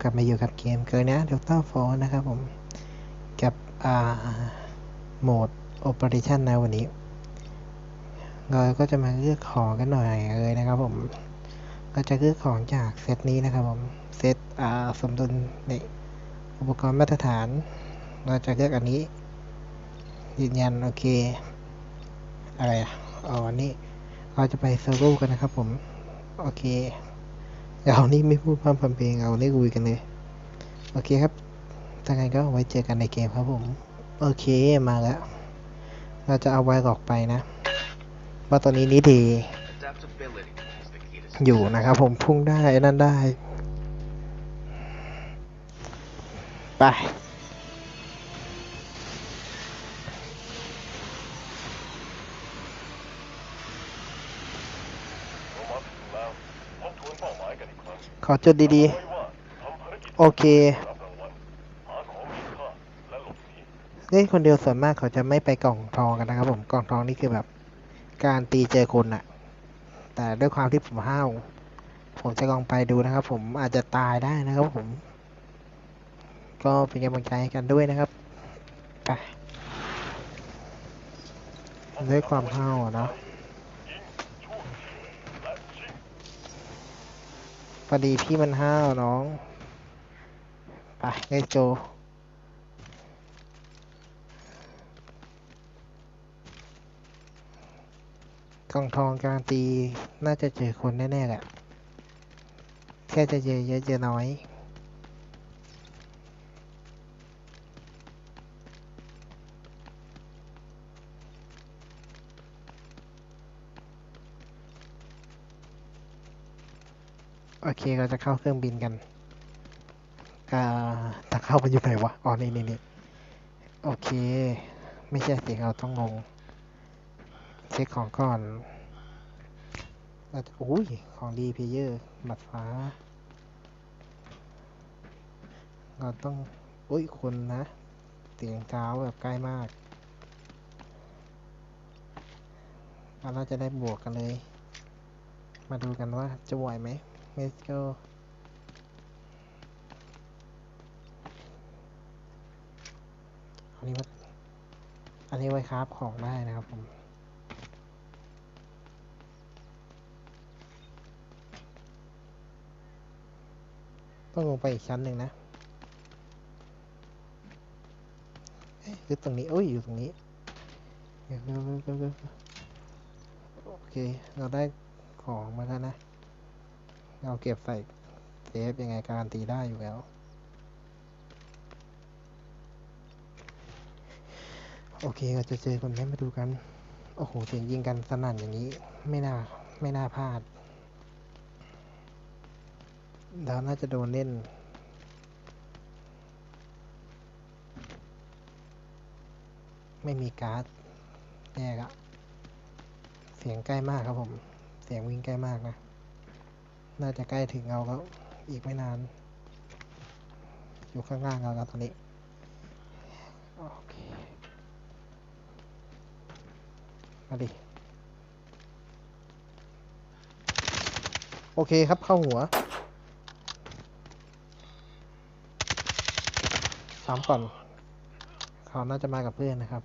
กลับมาอยู่กับเกมเกิร์นะดรโฟนะครับผม กับอ่าโหมด Operation นะวันนี้ เราก็จะมาเลือกของกันหน่อยเลยนะครับผมก็จะเลือกของจากเซตนี้นะครับผม เซตอ่าสมดุลในอุปกรณ์มาตรฐาน เราจะเลือกอันนี้ยืนยันโอเค อะไรอะอ๋ออันนี้เราจะไปเซอร์โวกันนะครับผม โอเค เอานี่ไม่พูดพร่ำทำเพลงเอานี่คุยกันเลย โอเคครับถ้าไงก็ไว้เจอกันในเกมครับผม โอเคมาแล้ว เราจะเอาไว้ออกไปนะว่าตอนนี้นี่ดี Adaptability is the key to อยู่นะครับผมพุ่งได้นั่นได้ ไป ขอจุดดีๆ โอเค เล่นคนเดียวส่วนมากเขาจะไม่ไปกล่องทองกันนะครับ ผมกล่องทองนี่คือแบบ การตีเจอคนอะแต่ด้วยความที่ผมห้าวผมจะลองไปดูนะครับ ผมอาจจะตายได้นะครับผม ก็เป็นกำลังใจกันด้วยนะครับไปด้วยความห้าวเนาะ พอดีพี่มันห้าวน้องไปไงโจ กล่องทองการนตี น่าจะเจอคนแน่ ๆ แหละ แค่จะเจอเยอะเจอน้อย โอเคเราจะเข้าเครื่องบินกันอ่าทางเข้ามันอยู่ไหนวะ อ๋อ นี่นี่นี่โอเค ไม่ใช่สิเราต้องงงเช็คของก่อนเราจะอุ้ย ของดีเพเยอร์บัตรฟ้า เราต้อง อุ้ย คนนะเสียงเท้าแบบใกล้มากเราจะได้บวกกันเลย มาดูกันว่าจะไหวไหม Let's go อันนี้ว่าอันนี้ไว้คราฟของได้นะครับผมต้องลงไปอีกชั้นหนึ่งนะเอ๊ะคือตรงนี้โอ้ย อยู่ตรงนี้เดี๋ยวเดี๋ยวเดี๋ยวเดี๋ยวโอเค เราได้ของมาแล้วนะ เราเก็บใส่เซฟยังไงการันตีได้อยู่แล้ว โอเคเราจะเจอคนนี้มาดูกัน โอ้โห เสียงยิงกันสนั่นอย่างนี้ ไม่น่า ไม่น่าพลาดเราน่าจะโดนเล่นไม่มีการ์ดแยกอะเสียงใกล้มากครับผม เสียงวิ่งใกล้มากนะ น่าจะใกล้ถึงเราแล้ว อีกไม่นาน อยู่ข้างล่างเราแล้วตอนนี้ โอเค มาดิ โอเคครับเข้าหัวซ้ำก่อน เขาน่าจะมากับเพื่อนนะครับ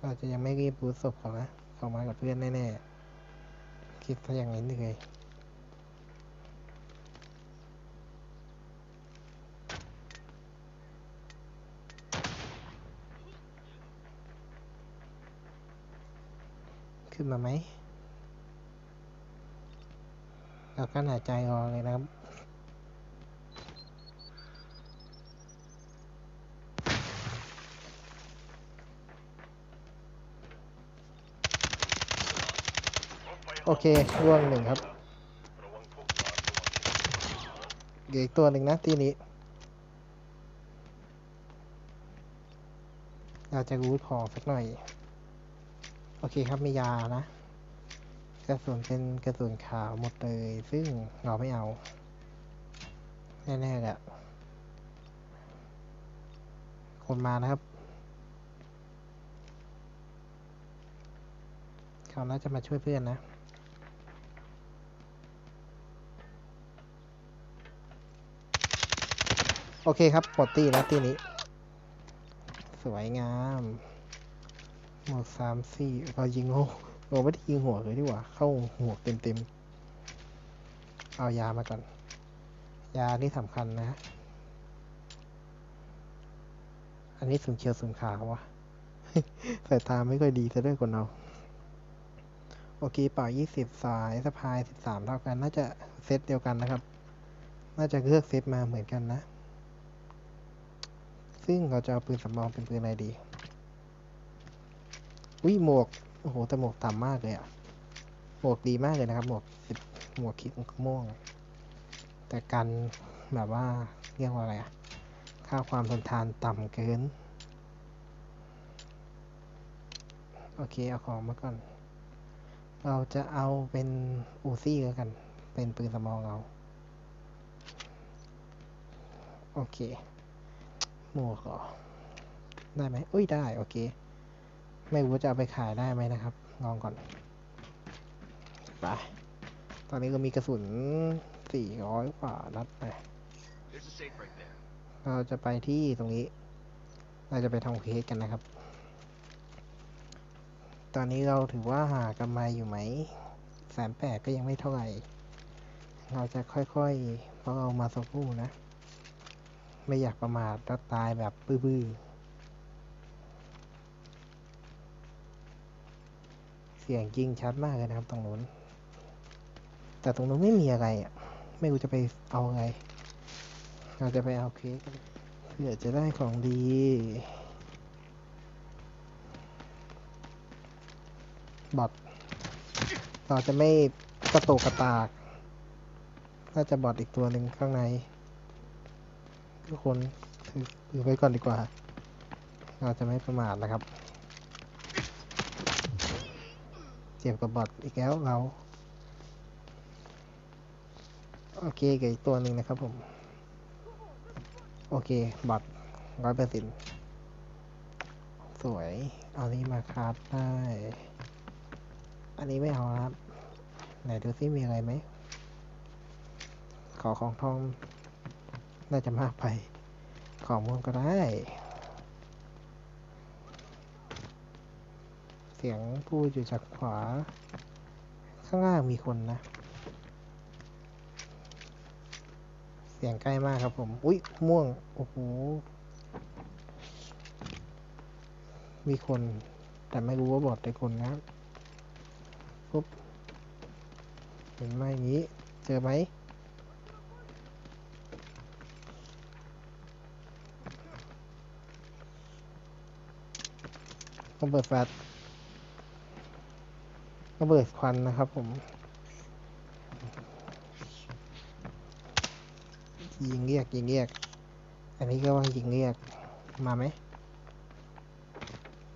เราจะยังไม่รีบบูทศพเขานะ เขามากับเพื่อนแน่ๆ คิดซะอย่างนี้เลยขึ้นมาไหมเรากั้นหายใจรอเลยนะครับ โอเคร่วงหนึ่งครับเหลืออีกตัวหนึ่งนะที่นี้เราจะรู้ของสักหน่อย โอเคครับมียานะ กระสุนเป็นกระสุนขาวหมดเลย ซึ่งเราไม่เอา แน่ๆแหละคนมานะครับ เขาน่าจะมาช่วยเพื่อนนะ โอเคครับปลดตีแล้วตีนี้ สวยงามหมวกสามสี่เรายิงโอ้โอ้ไม่ได้ยิงหัวเลยดีกว่า เข้าหัวเต็มเต็มๆเอายามาก่อน ยานี่สำคัญนะ อันนี้สุ่มเขียวสุ่มขาววะสายตาไม่ค่อยดีซะด้วยคนเราโอเคเป่ายี่สิบสายสะพายสิบสามเท่ากัน น่าจะเซตเดียวกันนะครับ น่าจะเลือกเซตมาเหมือนกันนะ ซึ่งเราจะเอาปืนสำรองเป็นปืนอะไรดี อุ้ยหมวก โอ้โห แต่หมวกต่ำมากเลยอะหมวกดีมากเลยนะครับ หมวกสิบหมวกคิดม่วง แต่กันแบบว่าเรียกว่าอะไรอะค่าความทนทานต่ำเกิน โอเค เอาของมาก่อน เราจะเอาเป็นอูซี่แล้วกัน เป็นปืนสำรองเรา โอเค หมวกเหรอได้ไหมอุ้ยได้ โอเค ไม่รู้จะเอาไปขายได้ไหมนะครับ ลองก่อน ไป ตอนนี้ก็มีกระสุน 400 กว่านัดไปเราจะไปที่ตรงนี้ เราจะไปทำเควสกันนะครับ ตอนนี้เราถือว่าหากำไรอยู่ไหมแสนแปดก็ยังไม่เท่าไหร่ เราจะค่อยๆ เพราะเรามาสักครู่นะ ไม่อยากประมาทแล้วตายแบบบื้อๆเสียงจริงชัดมากเลยนะครับตรงนู้น แต่ตรงนู้นไม่มีอะไรอะ ไม่รู้จะไปเอาไง เราจะไปเอาเค้กเพื่อจะได้ของดีบอทเราจะไม่กระโตกกระตาก น่าจะบอทอีกตัวหนึ่งข้างใน ทุกคนถือไว้ก่อนดีกว่า เราจะไม่ประมาทนะครับ เจ็บกับบอทอีกแล้วเรา โอเคกับอีกตัวหนึ่งนะครับผม โอเคบัตรร้อยเปอร์เซ็นต์สวย เอานี้มาคราฟได้ อันนี้ไม่เอาครับ ไหนดูซิมีอะไรไหม ขอของทอง น่าจะมากไปขอม่วงก็ได้ เสียงพูดอยู่จากขวา ข้างล่างมีคนนะ เสียงใกล้มากครับผม อุ๊ย ม่วง โอ้โห มีคน แต่ไม่รู้ว่าบอดได้คนนะปุ๊บ เห็นไหมอย่างนี้ เจอไหม ต้องเปิดแฟลชต้องเปิดควันนะครับผมยิงเรียกยิงเรียก อันนี้ก็ว่ายิงเรียกมาไหม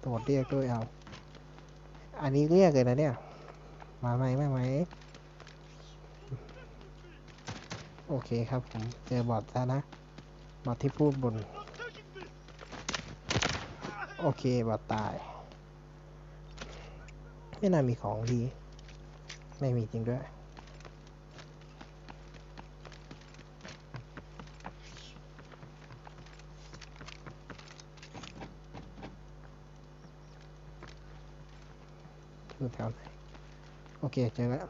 ตรวจเรียกด้วยเอา อันนี้เรียกเลยนะเนี่ย มาไหมไมาไหมโอเคครับผมเจอบอทแล้วนะบอทที่พูดบน โอเคบอทตาย ไม่น่ามีของดี ไม่มีจริงด้วย อยู่แถวไหน โอเค เจอแล้ว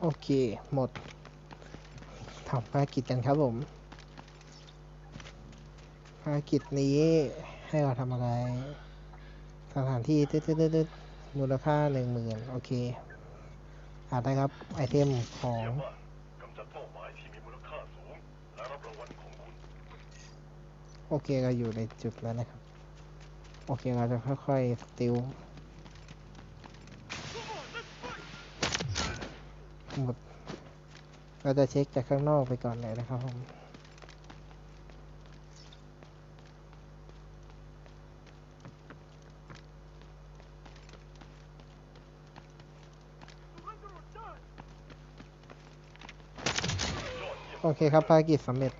โอเค หมด ทำภารกิจกันครับผม ภารกิจนี้ให้เราทำอะไร สถานที่ตึ๊ดๆๆมูลค่าหนึ่งหมื่นโอเคหาได้ครับ ไอเทมของโอเคเราอยู่ในจุดแล้วนะครับ โอเคเราจะค่อยๆสติลหมด เราจะเช็คจากข้างนอกไปก่อนเลยนะครับผมโอเคครับภารกิจสำเร็จ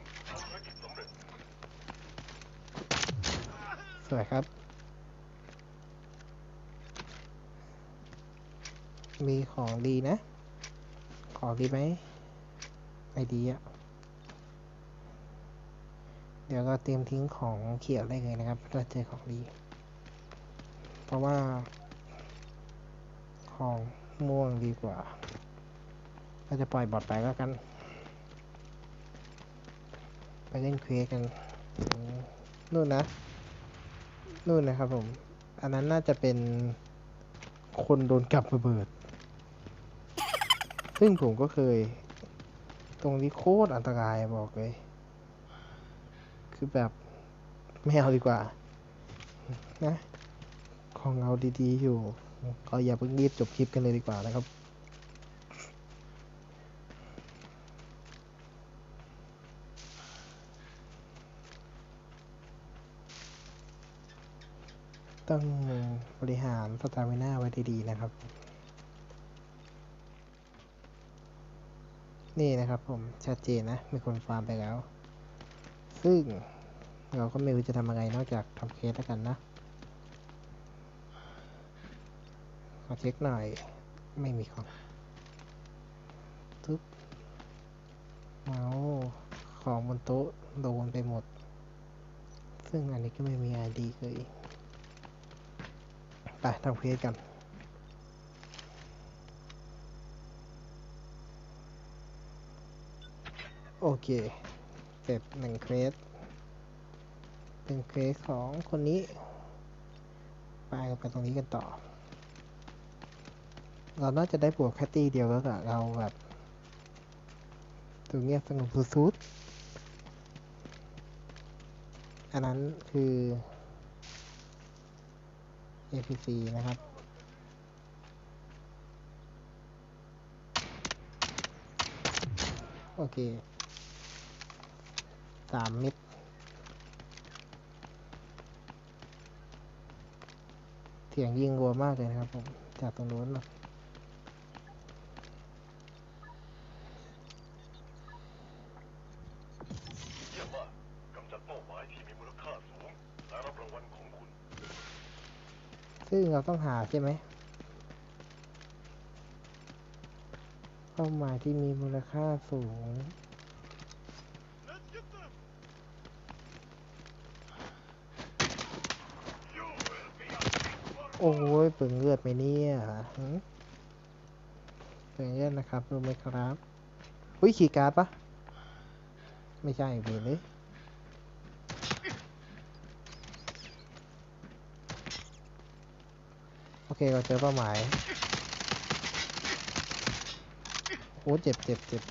สวยครับ มีของดีนะ ของดีไหม ไม่ดีอะเดี๋ยวก็เตรียมทิ้งของเขียวได้เลยนะครับถ้าเจอของดี เพราะว่า ของม่วงดีกว่า ก็จะปล่อยบอดไปแล้วกัน ไปเล่นเควสกันนู่นนะ นู่นนะครับผม อันนั้นน่าจะเป็นคนโดนกับระเบิด ซึ่งผมก็เคย ตรงนี้โคตรอันตรายบอกเลย คือแบบไม่เอาดีกว่า นะ ของเราดีๆ อยู่ ก็อย่าเพิ่งรีบจบคลิปกันเลยดีกว่านะครับต้องบริหารสตามิน่าไว้ดีๆนะครับ นี่นะครับผมชัดเจนนะ มีคนฟาร์มไปแล้ว ซึ่งเราก็ไม่รู้จะทำอะไรนอกจากทำเคสแล้วกันนะ ขอเช็คหน่อย ไม่มีของทุบเมาส์ของบนโต๊ะโดนไปหมด ซึ่งอันนี้ก็ไม่มีไอดีเลยไปทำเควสกัน โอเคเสร็จหนึ่งเควสเป็นเควสของคนนี้ ไปกันไปตรงนี้กันต่อ เราน่าจะได้บวกแค่ตีเดียวแล้วก็เราแบบตัวเงียบสงบสุดๆอันนั้นคือ APC นะครับโอเค สามเม็ดเสียงยิงรัวมากเลยนะครับผมจากตรงนู้นนะเยี่ยมมากกำจัดเป้าหมายที่มีมูลค่าสูงและรับรางวัลของคุณซึ่งเราต้องหาใช่ไหมเป้าหมายที่มีมูลค่าสูง โอ้ยเปลืองเลือดไหมเนี่ยเปลืองเลือดนะครับรู้ไหมครับอุ้ยขี่การ์ดปะไม่ใช่เบนเลยโอเคเราเจอเป้าหมายโอ้เจ็บเจ็บเจ็บ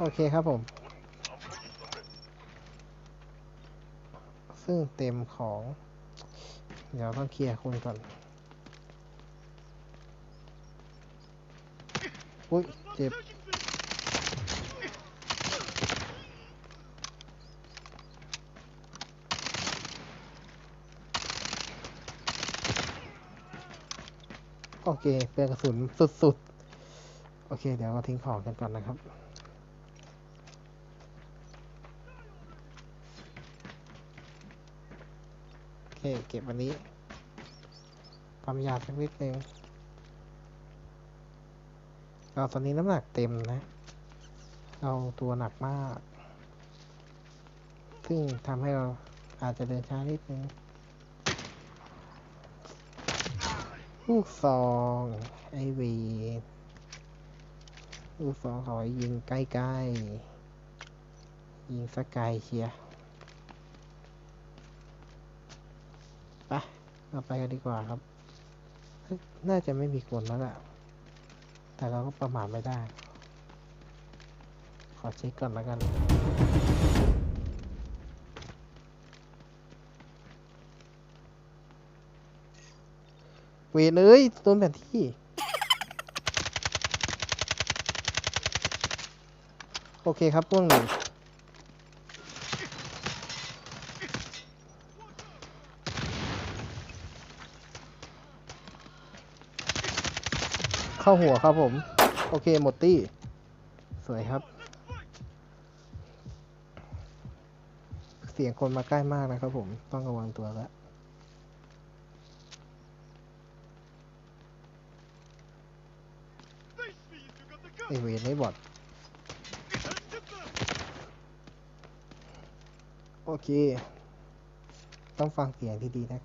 โอเคครับผม ซึ่งเต็มของ เดี๋ยวต้องเคลียร์คนก่อน อุ้ย เจ็บ โอเคเปลืองกระสุนสุดๆ โอเค เดี๋ยวเราทิ้งของกันก่อนนะครับ เค เก็บอันนี้ความยาวสักนิดนึงเราตอนนี้น้ำหนักเต็มนะเราตัวหนักมาก ซึ่งทำให้เราอาจจะเดินช้านิดนึงลูกซองไอวีลูกซองขาให้ยิงใกล้ๆ ยิงสกไกลเชียร์ไป เราไปกันดีกว่าครับ น่าจะไม่มีคนแล้วแหละแต่เราก็ประมาทไม่ได้ ขอเช็คก่อนแล้วกัน เวรเอ้ยโดนแผนที่ โอเคครับพ่วงหนึ่ง เข้าหัวครับผม โอเคหมดตี้ สวยครับ เสียงคนมาใกล้มากนะครับผม ต้องระวังตัวแล้วไอเวนไม่บอดโอเค ต้องฟังเสียงดีๆนะ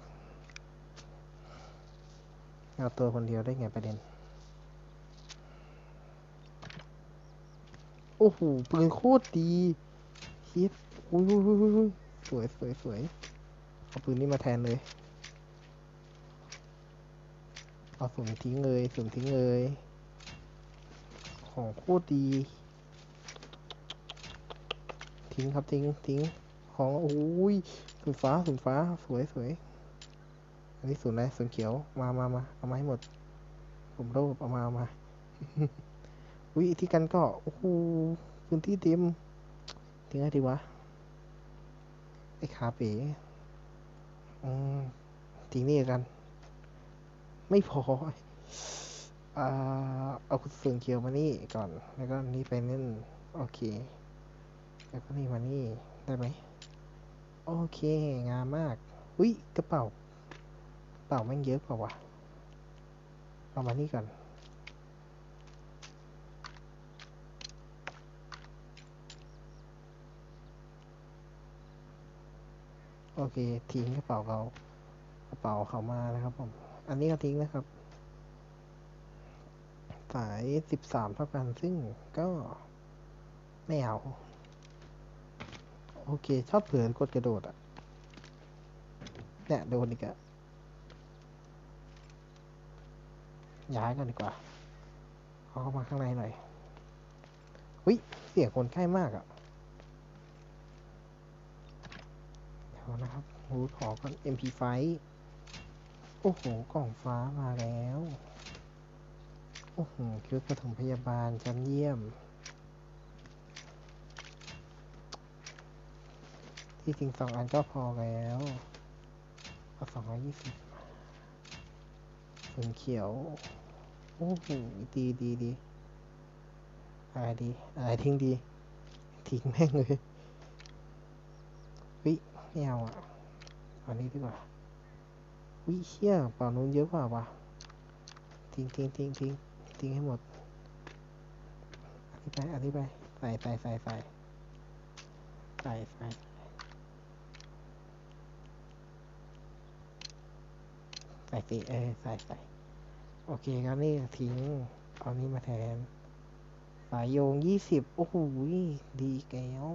เอาตัวคนเดียวได้ไงประเด็น โอ้โหปืนโคตรดีคิดอุ้ยอุ้ยอุ้ยสวยสวยสวยเอาปืนนี้มาแทนเลย เอาสุ่มทิ้งเลยสุ่มทิ้งเลย ของโคตรดี ทิ้งครับทิ้งทิ้งของโอ้ยสุนฟ้าสุนฟ้าสวยสวยอันนี้ศูนอะไรศูนเขียวมามามาเอามาให้หมดผมโลภเอามาเอามา วิที่กันก็ โอ้โหพื้นที่เต็มทิ้งไงดีวะ ไอ้ขาเป๋อืมทิ้งนี่กัน ไม่พออ่าเอาส่วนเขียวมานี่ก่อน แล้วก็นี่ไปนั่นโอเค แล้วก็นี่มานี่ได้ไหม โอเค งามมาก อุ้ยกระเป๋า กระเป๋าแม่งเยอะเปล่าวะเอามานี่ก่อน โอเค ทิ้งกระเป๋าเขากระเป๋าเขามานะครับผม อันนี้ก็ทิ้งนะครับ สายสิบสามเท่ากันซึ่งก็ไม่เอา โอเค ชอบเผลอกดกระโดดอะ เนี่ยโดนอีกอะย้ายกันดีกว่า เอาเข้ามาข้างในหน่อยวิเสียงคนใกล้มากอะ เดี๋ยวนะครับหูขอก่อน MP5 โอ้โห กล่องฟ้ามาแล้ว โอ้โหชุดปฐมพยาบาลชั้นเยี่ยม ที่จริงสองอันก็พอแล้วเอาสองร้อยยี่สิบส่วนเขียว โอ้โห ดีดีดีอะไรดีอะไรทิ้งดี ทิ้งแม่งเลย ไม่เอาอะอานี้ดีกว่าวิเชี่ยป่านู้นเยอะกว่าวะทิ้งทิ้งทิ้งทิ้งทิ้งให้หมดอันนี้ไปอันนี้ไปใส่ใส่ใส่ใส่ใส่ใส่ใส่สิเออใส่ใส่โอเคครับนี่ทิ้งเอานี้มาแทน สายโยงยี่สิบโอ้โหดีแก้ว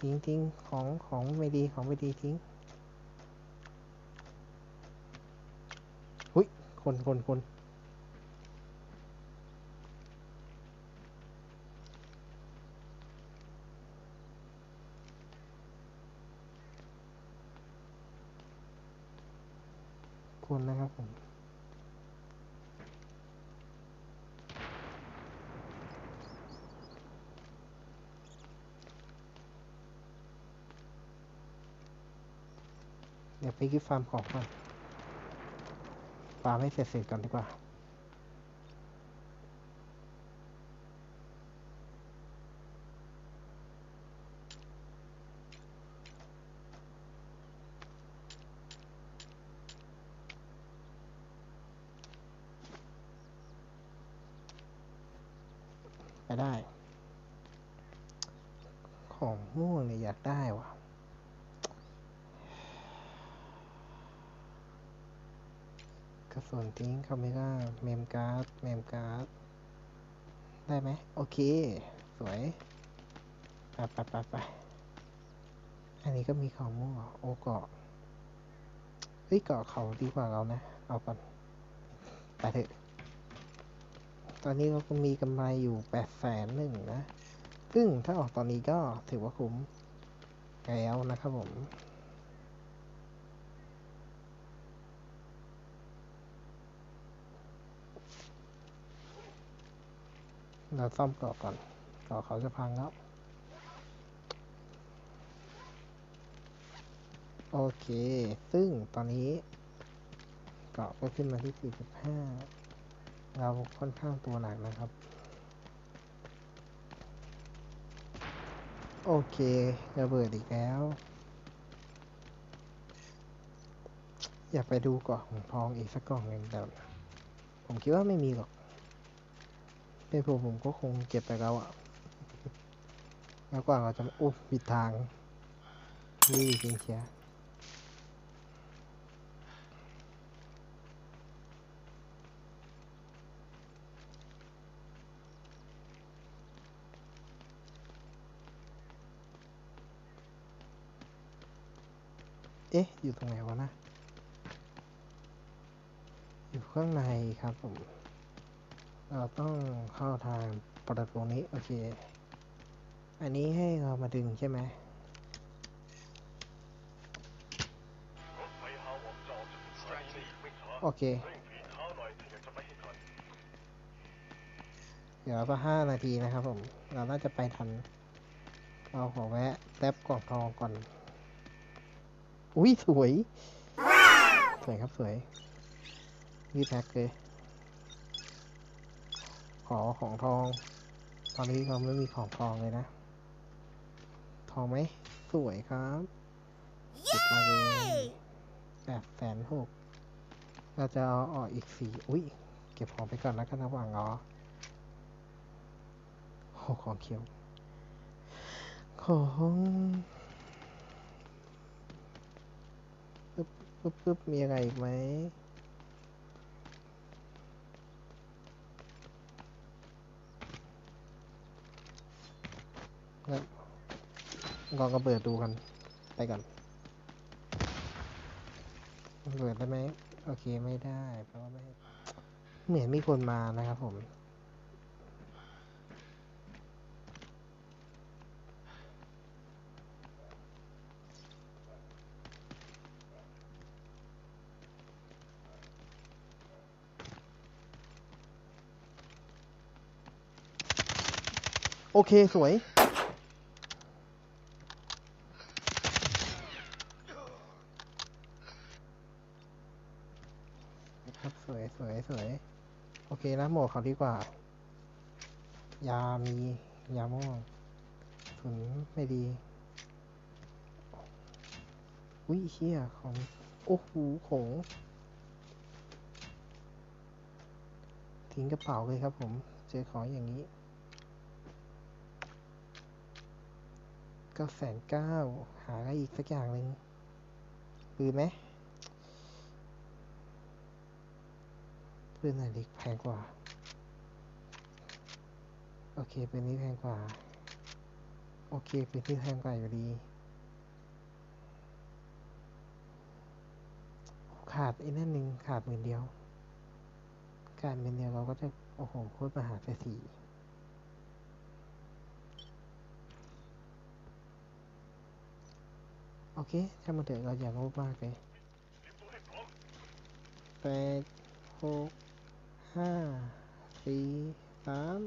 ทิ้งทิ้งของของไม่ดีของไม่ดีทิ้งหุยคนคนคนคนนะครับผม เดี๋ยว ไปกิฟฟาร์มของก่อนฟาร์มให้เสร็จๆก่อนดีกว่า ไปได้ ของม่วงเนี่ยอยากได้ว่ะ กระ สุนทิ้งคาเมร่าเมมการ์ดเมมการ์ดได้ไหมโอเค สวยไปไปไปไปอันนี้ก็มีของม่วงเหรอโอเกาะเฮ้ยเกาะเขาดีกว่าเรานะ เอาก่อนไปเถอะตอนนี้เราก็มีกำไรอยู่แปดแสนหนึ่งนะ ซึ่งถ้าออกตอนนี้ก็ถือว่าคุ้มแล้วนะครับผม เราซ่อมเกาะก่อนเกาะเขาจะพังแล้ว โอเค ซึ่งตอนนี้เกาะก็ขึ้นมาที่ 45 เราค่อนข้างตัวหนักนะครับ โอเคระเบิดอีกแล้ว อยากไปดูกล่องทองอีกสักกล่องหนึ่งแต่ผมคิดว่าไม่มีหรอก เป็นผมผมก็คงเก็บไปแล้วอะแล้วกว่าเราจะอุ๊บปิดทาง นี่จริงเชียเอ๊ะ อยู่ตรงไหนวะนะ อยู่ข้างในครับผม เราต้องเข้าทางประตูนี้ โอเค อันนี้ให้เรามาดึงใช่ไหมโอเคเร่งฝีเท้าหน่อยถ้าอยากจะไปให้ทันเดี๋ยวก็ห้านาทีนะครับผม เราน่าจะไปทัน เราขอแวะแท็บกล่องทองก่อน อุ้ยสวย สวยครับสวย รีบแพ็คเลย ขอของทอง ตอนนี้เราไม่มีของทองเลยนะ ทองไหม สวยครับเก็บมาเลยแปดแสนหกเราจะเอาออกอีกสี่อุ้ย เก็บของไปก่อนแล้วกันระหว่างรอโอ้ของเขียว ของปึ๊บปึ๊บปึ๊บมีอะไรอีกไหม งั้นลองกระเบิดดูกัน ไปก่อนเบิดได้ไหมโอเคไม่ได้เพราะว่าไม่เหมือนมีคนมานะครับผมโอเค สวย ครับ สวยสวยโอเคนะโหมดเขาดีกว่า ยามี ยาม่วงถุนไม่ดี อุ้ยเชี่ยของ โอ้โหของทิ้งกระเป๋าเลยครับผม เจอของอย่างนี้ก็แสนเก้าหาอะไรอีกสักอย่างหนึ่งปืนไหม ปืนไหนดีแพงกว่าโอเคเปืนนี้แพงกว่า โอเค เปืนที่แพงกว่าอยู่ดีขาดไอ้นั่นหนึ่งขาดหมื่นเดียวขาดหมื่นเดียวเราก็จะ โอ้โห โคตรมหาเศรษฐีโอเคช่ามันเถอะเราอย่าโลภมากเลยแปดหก ห้าสี่สาม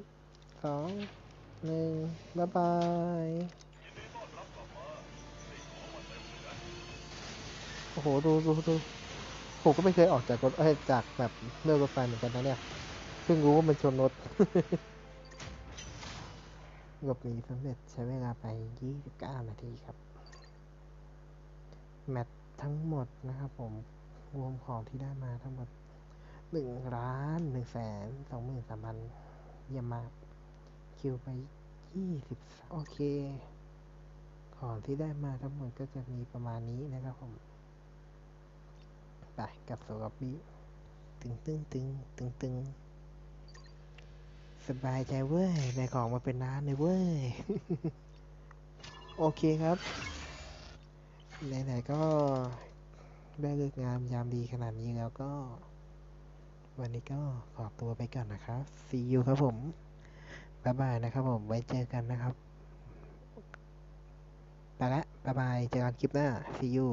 สองหนึ่งบ๊ายบายโอ้โห ดูดูดูผมก็ไม่เคยออกจากรถเอ้ยจากแบบเลือกรถไฟเหมือนกันนะเนี่ย เพิ่งรู้ว่ามันชนรถหลบหนีสำเร็จใช้เวลาไป 29 นาทีครับ แมตทั้งหมดนะครับผม รวมของที่ได้มาทั้งหมด 1ล้าน1แสน2หมื่น3พันเยี่ยมมาก คิวไป20โอเค ของที่ได้มาทั้งหมดก็จะมีประมาณนี้นะครับผม ไปกับโซกับบี้ตึงตึงตึงตึงตึงสบายใจเว้ยได้ของมาเป็นร้านเลยเว้ย โอเคครับ ไหนๆก็ได้เลิกงามยามดีขนาดนี้แล้วก็ วันนี้ก็ขอตัวไปก่อนนะครับ see you ครับผมบ๊ายบายนะครับผม ไว้เจอกันนะครับ ไปละบ๊ายบาย เจอกันคลิปหน้า see you